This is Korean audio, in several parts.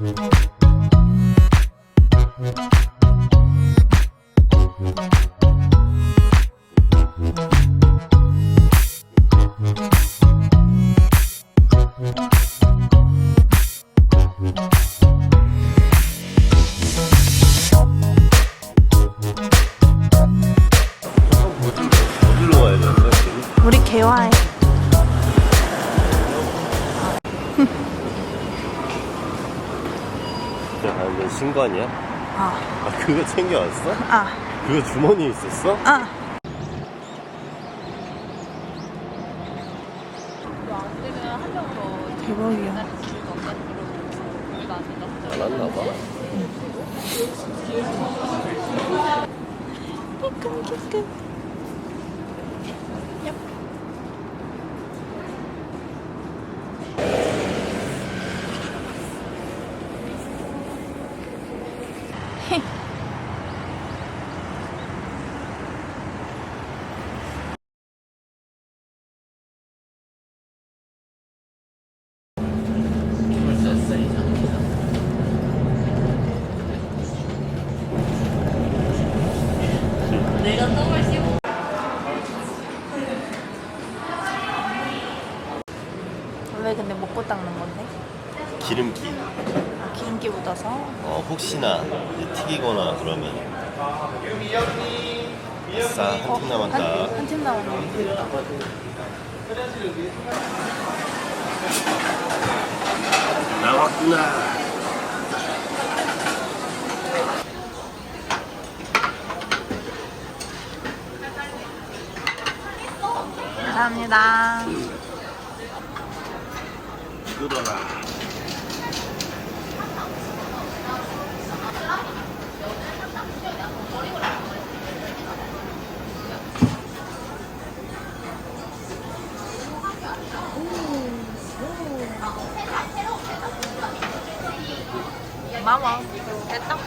어디 건 신관이야? 아, 아 그거 챙겨왔어? 아, 그거 주머니에 있었어? 아. 대박이야. 안 왔나 봐. 왜 근데 먹고 닦는 건데? 기름기. 아, 기름기 묻어서? 어 혹시나 이제 튀기거나 그러면. 아싸 한팀 남았다. 한 팀 남았네. 나왔구나. 감사합니다. 뜯어라. 마마. 됐다.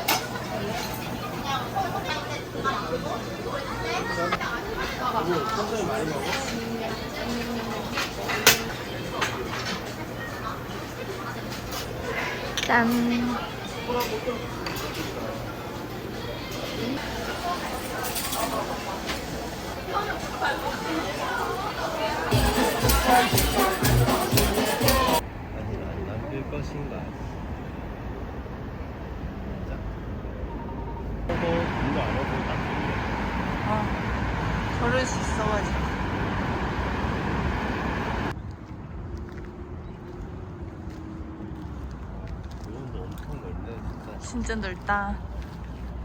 짠. 아니 안 남길 것인가? 자. 이거 이거 안 하고 딱 어. 걸을 수 있어가지고. 이건 엄청 넓네 진짜. 진짜 넓다.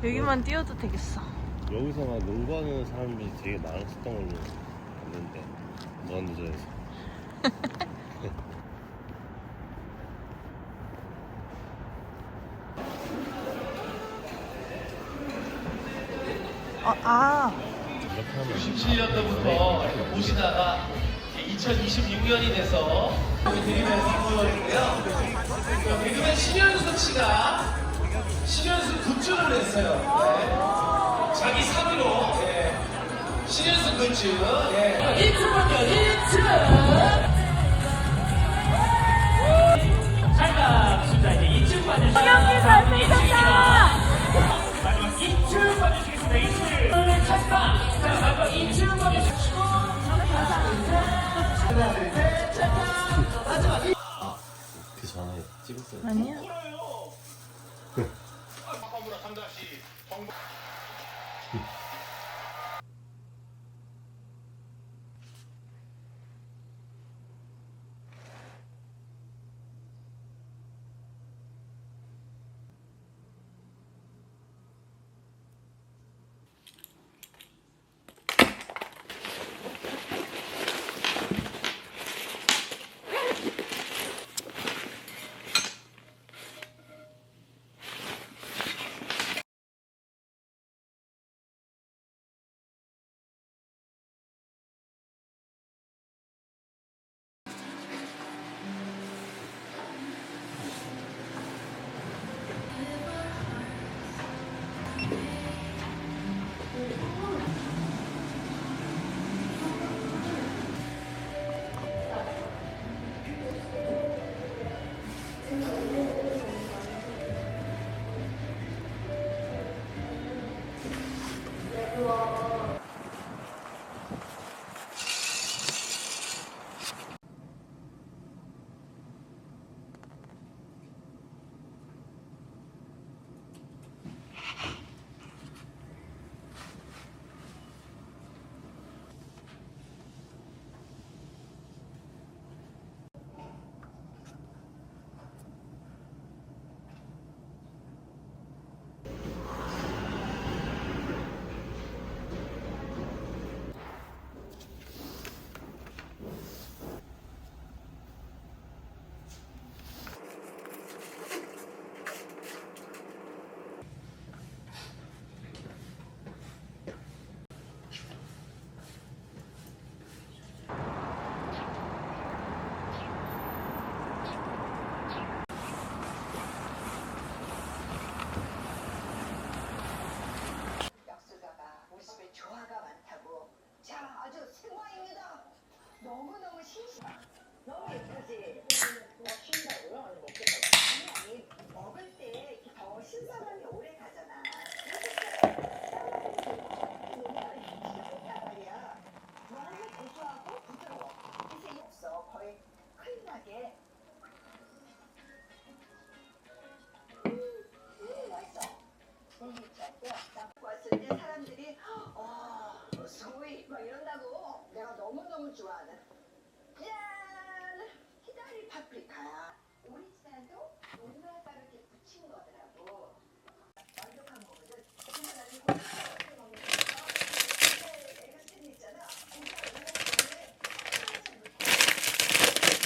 여기만 뛰어도 되겠어. 여기서 막 농구하는 사람들이 되게 많았었던 걸로 봤는데 무한도전에서 어, 아. 이렇게 하면 97년도부터 보시다가 2026년이 돼서 개그맨 선물인데요. 개그맨 신현수 씨가 신현수 굿즈를 냈어요. 네. 자기 사비로 예. 신현수 굿즈. 예. 히트군요, 히트! 잠깐, 진짜 이제 2층 봐주시겠 그 전에 찍었어요. 아니야. 너무너무 신기해. 너무 예쁘지? 쉰다고요? 아니 먹겠다고? 아니 아니 먹을 때 더 신선함이 오래 가잖아. 너무 고소하고 부드러워. 없어. 거의 왔을 때 사람들이 아, 소위 막 이런다고 내가 너무너무 좋아하는 짠! 히다리 파프리카야. 오리지널도 오리지널가루 이렇게 붙인 거더라고. 완벽한 거거든. 그냥 나는 이거 이렇게 먹는 거죠. 근데 애가 쓰는 있잖아. 고기가 올라가는데 하나씩 묻혀.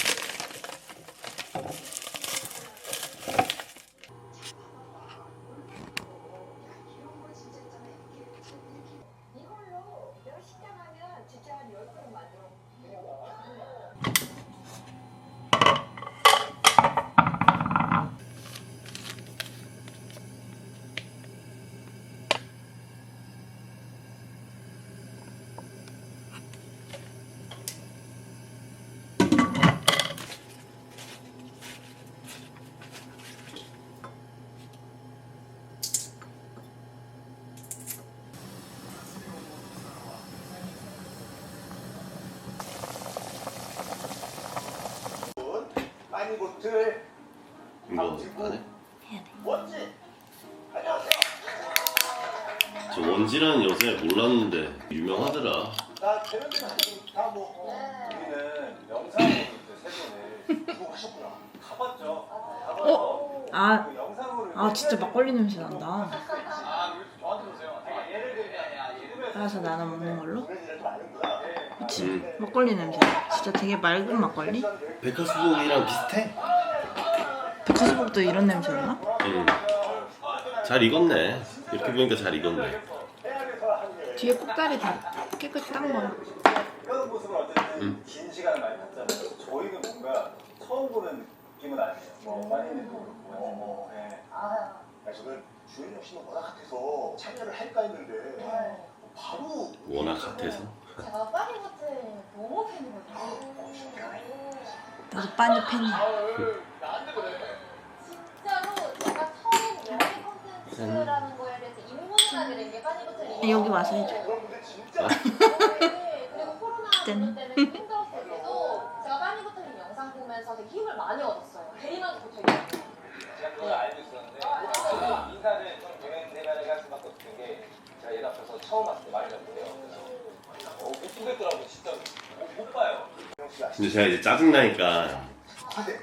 이런 거 진짜 있잖아. 이렇게 이렇게 이걸로 내가 식당 하면 진짜 한 열 번 만들어. 마니보틀 이거 안 해? 원진 안녕하세요 저 원지라는 여자 몰랐는데 유명하더라. 나 대면대면 다뭐 우리는 영상으로 이제 세 분을 구독하셨구나 가봤죠 가봐서 아, 그 영상으로 아 진짜 막걸리 냄새 난다. 아 우리 저한테 보세요 제가 예를 들면 예를 알아서 나눠 먹는 걸로? 그치. 음. 막걸리 냄새. 진짜 되게 맑은 막걸리? 백화수복이랑 비슷해? 백화수복도 이런 냄새였나? 응. 잘 익었네. 이렇게 보니까 잘 익었네. 뒤에 꼭다리 다 깨끗이 딴 거야. 이런 모습을 어쨌든 음. 긴 시간을 많이 봤잖아요 저희는 뭔가 처음 보는 느낌은 아니에요 뭐뭐 네. 아, 저는 씨는 워낙 같아서 참여를 할까 했는데 바로 워낙 같아서. 제가 파리버틀 너무 팬이거든요. 나도 빠니 팬이야. 여기 와서 해줘. 짠. 처음 봤을 때 많이 잡는데요. 그래서 어, 못 보겠더라고 진짜 못, 못 봐요. 근데 제가 이제 짜증나니까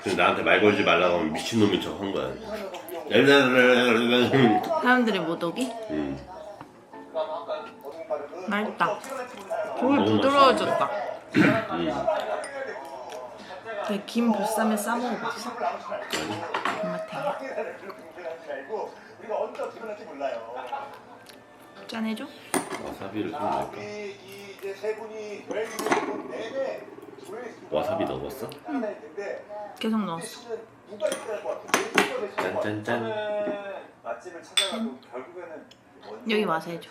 그 나한테 말 걸지 말라고 하면 미친놈인 척 한 거야. 음. 사람들이 못 오기? 아까 맛있다. 고기 부드러워졌다. 음. 그김 보쌈에 싸 먹어봤어? 변할지 몰라요. 짠해줘? 와사비를 좀 자, 넣을까? 내내 조회수가 와사비 넣었어? 있는데 계속 넣었어. 짠짠짠. 결국에는 여기 와서 해줘.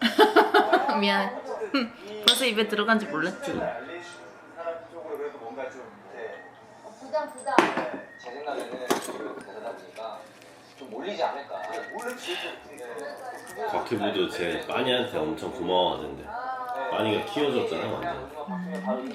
미안해. 벌써 입에 들어간 지 몰랐지. 그래도 뭔가 좀 네, 부담 부담. 몰리지 않을까. 네. 몰리지. 버큐브도 제 빠니한테 엄청 고마워하는데. 빠니가 키워줬잖아 완전 음.